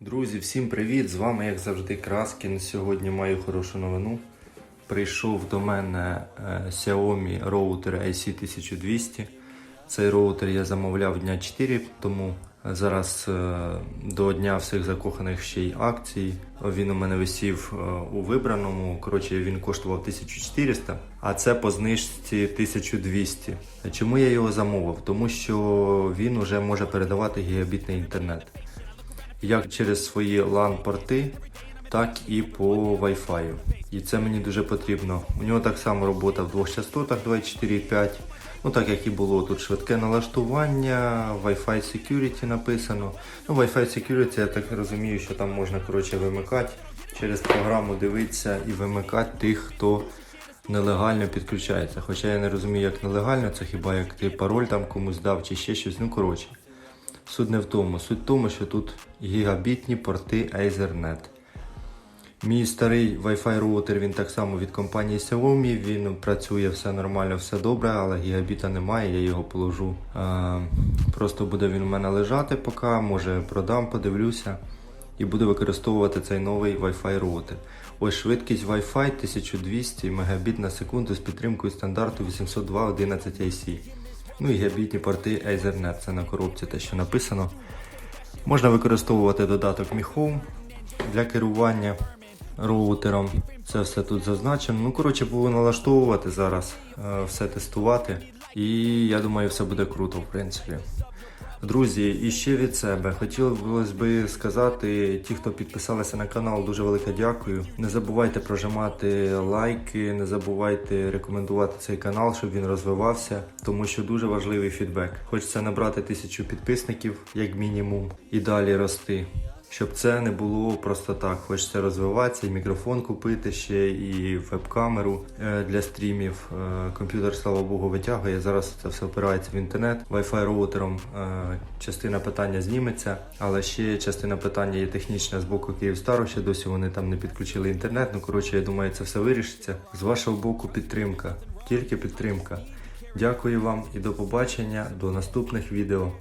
Друзі, всім привіт! З вами, як завжди, Краскін. Сьогодні маю хорошу новину. Прийшов до мене е, Xiaomi роутер IC1200. Цей роутер я замовляв дня 4, тому зараз е, до Дня всіх закоханих ще й акцій. Він у мене висів е, у вибраному. Коротше, він коштував 1400, а це по знижці 1200. Чому я його замовив? Тому що він уже може передавати гігабітний інтернет як через свої LAN-порти, так і по Wi-Fi. І це мені дуже потрібно. У нього так само робота в двох частотах 24,5. Ну так як і було тут швидке налаштування, Wi-Fi Security написано. Ну, Wi-Fi Security, я так розумію, що там можна коротше вимикати через програму дивитися і вимикати тих, хто нелегально підключається. Хоча я не розумію, як нелегально, це хіба як ти пароль там комусь дав чи ще щось. Ну коротше. Суть не в тому. Суть в тому, що тут гігабітні порти Ethernet. Мій старий Wi-Fi роутер він так само від компанії Xiaomi. Він працює все нормально, все добре, але гігабіта немає, я його положу. Е, просто буде він у мене лежати поки, може продам, подивлюся. І буду використовувати цей новий Wi-Fi роутер. Ось швидкість Wi-Fi 1200 Мбіт на секунду з підтримкою стандарту 802.11 AC. Ну і гібітні порти Ethernet, це на коробці те, що написано. Можна використовувати додаток Mi для керування роутером. Це все тут зазначено. Ну, коротше, буду налаштовувати зараз, е, все тестувати. І я думаю, все буде круто, в принципі. Друзі, і ще від себе хотілося би сказати, ті, хто підписалися на канал, дуже велике дякую. Не забувайте прожимати лайки, не забувайте рекомендувати цей канал, щоб він розвивався, тому що дуже важливий фідбек. Хочеться набрати тисячу підписників, як мінімум, і далі рости. Щоб це не було просто так. Хочеться розвиватися, і мікрофон купити ще, і веб-камеру е, для стрімів. Е, Комп'ютер, слава Богу, витягує. Зараз це все опирається в інтернет. Wi-Fi роутером е, частина питання зніметься, але ще частина питання є технічна з боку Київстару. Ще досі вони там не підключили інтернет. Ну коротше, я думаю, це все вирішиться. З вашого боку підтримка, тільки підтримка. Дякую вам і до побачення, до наступних відео.